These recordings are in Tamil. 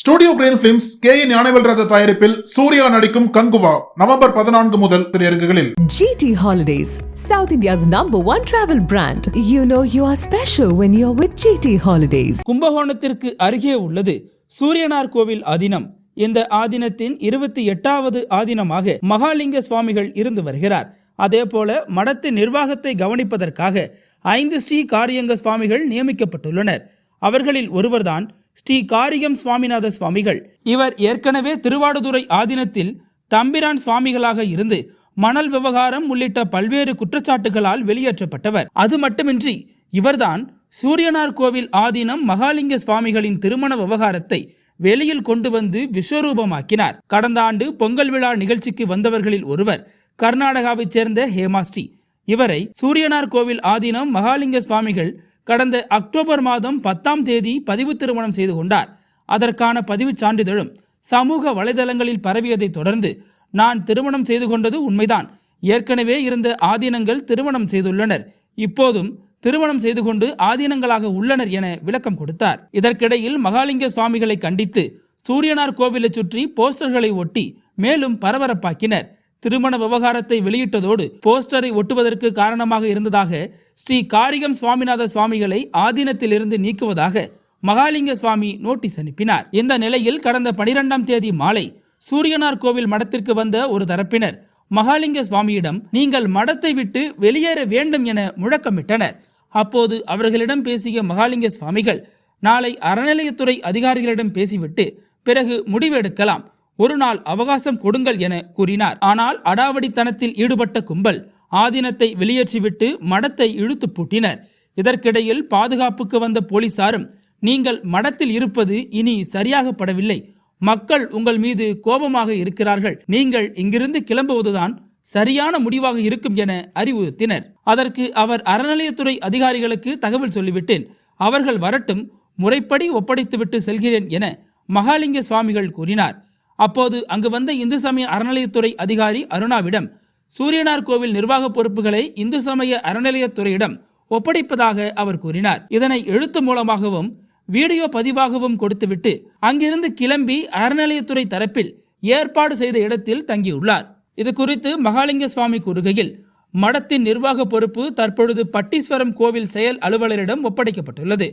Studio green films K N Gnanavel Raja தயாரிப்பில் சூர்யா நடிக்கும் கங்குவா நவம்பர் பதினான்கு முதல் திரையரங்குகளில் GT Holidays, South India's number one travel brand. You know you are special when you're with GT Holidays. கும்பகோணத்திற்கு அருகே உள்ளது சூரியனார் கோவில் ஆதீனம் இந்த ஆதீனத்தின் இருபத்தி எட்டாவது ஆதீனமாக மகாலிங்க சுவாமிகள் இருந்து வருகிறார் அதேபோல மடத்தின் நிர்வாகத்தை கவனிப்பதற்காக ஐந்து ஸ்ரீ காரியங்க சுவாமிகள் நியமிக்கப்பட்டுள்ளனர் அவர்களில் ஒருவர்தான் ஸ்ரீ காரியம் சுவாமிநாத சுவாமிகள். இவர் ஏற்கனவே திருவாடுதுறை ஆதீனத்தில் தம்பிரான் சுவாமிகளாக இருந்து மணல் விவகாரம் உள்ளிட்ட பல்வேறு குற்றச்சாட்டுகளால் வெளியேற்றப்பட்டவர். அது மட்டுமின்றி இவர்தான் சூரியனார் கோவில் ஆதீனம் மகாலிங்க சுவாமிகளின் திருமண விவகாரத்தை வெளியில் கொண்டு வந்து விஸ்வரூபமாக்கினார். கடந்த ஆண்டு பொங்கல் விழா நிகழ்ச்சிக்கு வந்தவர்களில் ஒருவர் கர்நாடகாவைச் சேர்ந்த ஹேமாஸ்ரீ. இவரை சூரியனார் கோவில் ஆதீனம் மகாலிங்க சுவாமிகள் கடந்த அக்டோபர் மாதம் பத்தாம் தேதி பதிவு திருமணம் செய்து கொண்டார். அதற்கான பதிவுச் சான்றிதழும் சமூக வலைதளங்களில் பரவியதைத் தொடர்ந்து நான் திருமணம் செய்து கொண்டது உண்மைதான். ஏற்கனவே இருந்த ஆதீனங்கள் திருமணம் செய்துள்ளனர். இப்போதும் திருமணம் செய்து கொண்டு ஆதீனங்களாக உள்ளனர் என விளக்கம் கொடுத்தார். இதற்கிடையில் மகாலிங்க சுவாமிகளை கண்டித்து சூரியனார் கோவிலை சுற்றி போஸ்டர்களை ஒட்டி மேலும் பரபரப்பாக்கினர். திருமண விவகாரத்தை வெளியிட்டதோடு போஸ்டரை ஒட்டுவதற்கு காரணமாக இருந்ததாக ஸ்ரீ காரிகம் சுவாமிநாத சுவாமிகளை ஆதீனத்திலிருந்து நீக்குவதாக மகாலிங்க சுவாமி நோட்டீஸ் அனுப்பினார். இந்த நிலையில் கடந்த பனிரெண்டாம் தேதி மாலை சூரியனார் கோவில் மடத்திற்கு வந்த ஒரு தரப்பினர் மகாலிங்க சுவாமியிடம் நீங்கள் மடத்தை விட்டு வெளியேற வேண்டும் என முழக்கமிட்டனர். அப்போது அவர்களிடம் பேசிய மகாலிங்க சுவாமிகள் நாளை அறநிலையத்துறை அதிகாரிகளிடம் பேசிவிட்டு பிறகு முடிவெடுக்கலாம். ஒரு நாள் அவகாசம் கொடுங்கள் என கூறினார். ஆனால் அடாவடித்தனத்தில் ஈடுபட்ட கும்பல் ஆதீனத்தை வெளியேற்றிவிட்டு மடத்தை இழுத்து பூட்டினர். இதற்கிடையில் பாதுகாப்புக்கு வந்த போலீசாரும் நீங்கள் மடத்தில் இருப்பது இனி சரியாகப்படவில்லை. மக்கள் உங்கள் மீது கோபமாக இருக்கிறார்கள். நீங்கள் இங்கிருந்து கிளம்புவதுதான் சரியான முடிவாக இருக்கும் என அறிவுறுத்தினர். அதற்கு அவர் அறநிலையத்துறை அதிகாரிகளுக்கு தகவல் சொல்லிவிட்டேன். அவர்கள் வரட்டும் முறைப்படி ஒப்படைத்துவிட்டு செல்கிறேன் என மகாலிங்க சுவாமிகள் கூறினார். அப்போது அங்கு வந்த இந்து சமய அறநிலையத்துறை அதிகாரி அருணாவிடம் சூரியனார் கோவில் நிர்வாக பொறுப்புகளை இந்து சமய அறநிலையத்துறையிடம் ஒப்படைப்பதாக அவர் கூறினார். இதனை எழுத்து மூலமாகவும் வீடியோ பதிவாகவும் கொடுத்துவிட்டு அங்கிருந்து கிளம்பி அறநிலையத்துறை தரப்பில் ஏற்பாடு செய்த இடத்தில் தங்கியுள்ளார். இது குறித்து மகாலிங்க சுவாமி கூறுகையில் மடத்தின் நிர்வாக பொறுப்பு தற்பொழுது பட்டீஸ்வரம் கோவில் செயல் அலுவலரிடம் ஒப்படைக்கப்பட்டுள்ளது.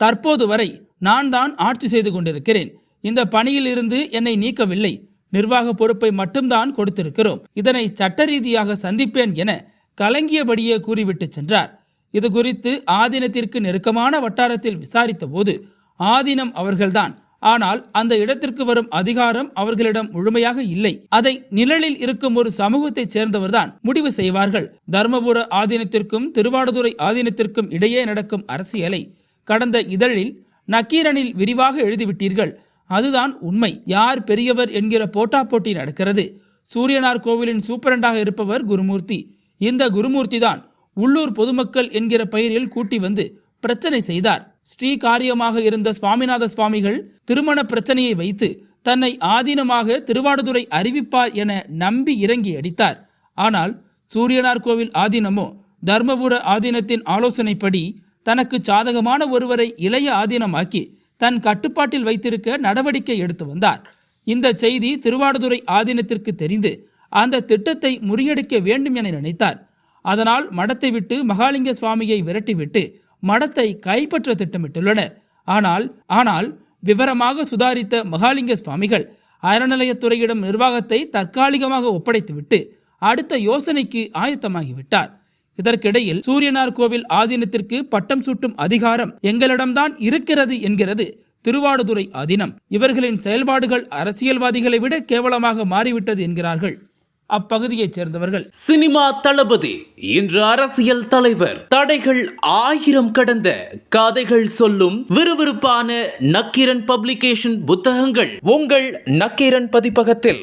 தற்போது வரை நான் தான் ஆட்சி செய்து கொண்டிருக்கிறேன். இந்த பணியில் இருந்து என்னை நீக்கவில்லை. நிர்வாக பொறுப்பை மட்டும்தான் கொடுத்திருக்கிறோம். இதனை சட்ட ரீதியாக சந்திப்பேன் என கலங்கியபடியே கூறிவிட்டு சென்றார். இது குறித்து ஆதீனத்திற்கு நெருக்கமான வட்டாரத்தில் விசாரித்த போது ஆதீனம் அவர்கள்தான். ஆனால் அந்த இடத்திற்கு வரும் அதிகாரம் அவர்களிடம் முழுமையாக இல்லை. அதை நிழலில் இருக்கும் ஒரு சமூகத்தைச் சேர்ந்தவர்தான் முடிவு செய்வார்கள். தர்மபுர ஆதீனத்திற்கும் திருவாடுதுறை ஆதீனத்திற்கும் இடையே நடக்கும் அரசியலை கடந்த இதழில் நக்கீரனில் விரிவாக எழுதிவிட்டீர்கள். அதுதான் உண்மை. யார் பெரியவர் என்கிற போட்டா போட்டி நடக்கிறது. சூரியனார் கோவிலின் சூப்பரண்டாக இருப்பவர் குருமூர்த்தி. இந்த குருமூர்த்தி தான் உள்ளூர் பொதுமக்கள் என்கிற பெயரில் கூட்டி வந்து பிரச்சனை செய்தார். ஸ்ரீ காரியமாக இருந்த சுவாமிநாத சுவாமிகள் திருமண பிரச்சனையை வைத்து தன்னை ஆதீனமாக திருவாடுதுறை அறிவிப்பார் என நம்பி இறங்கி அடித்தார். ஆனால் சூரியனார் கோவில் ஆதீனமோ தர்மபுர ஆதீனத்தின் ஆலோசனைப்படி தனக்கு சாதகமான ஒருவரை இளைய ஆதீனமாக்கி தன் கட்டுப்பாட்டில் வைத்திருக்க நடவடிக்கை எடுத்து வந்தார். இந்த செய்தி திருவாடுதுறை ஆதீனத்திற்கு தெரிந்து அந்த திட்டத்தை முறியடிக்க வேண்டும் என நினைத்தார். அதனால் மடத்தை விட்டு மகாலிங்க சுவாமியை விரட்டிவிட்டு மடத்தை கைப்பற்ற திட்டமிட்டுள்ளனர். ஆனால் ஆனால் விவரமாக சுதாரித்த மகாலிங்க சுவாமிகள் அறநிலையத்துறையிடம் நிர்வாகத்தை தற்காலிகமாக ஒப்படைத்துவிட்டு அடுத்த யோசனைக்கு ஆயத்தமாகிவிட்டார். இதற்கிடையில் சூரியனார் கோவில் ஆதீனத்திற்கு பட்டம் சூட்டும் அதிகாரம் எங்களிடம்தான் இருக்கிறது என்கிறது திருவாடுதுறை ஆதீனம். இவர்களின் செயல்பாடுகள் அரசியல்வாதிகளை விட கேவலமாக மாறிவிட்டது என்கிறார்கள். அப்பகுதியைச் சேர்ந்தவர்கள். சினிமா தளபதி இன்று அரசியல் தலைவர். தடைகள் ஆயிரம் கடந்த கதைகள் சொல்லும் விறுவிறுப்பான நக்கீரன் பப்ளிகேஷன் புத்தகங்கள் உங்கள் நக்கீரன் பதிப்பகத்தில்.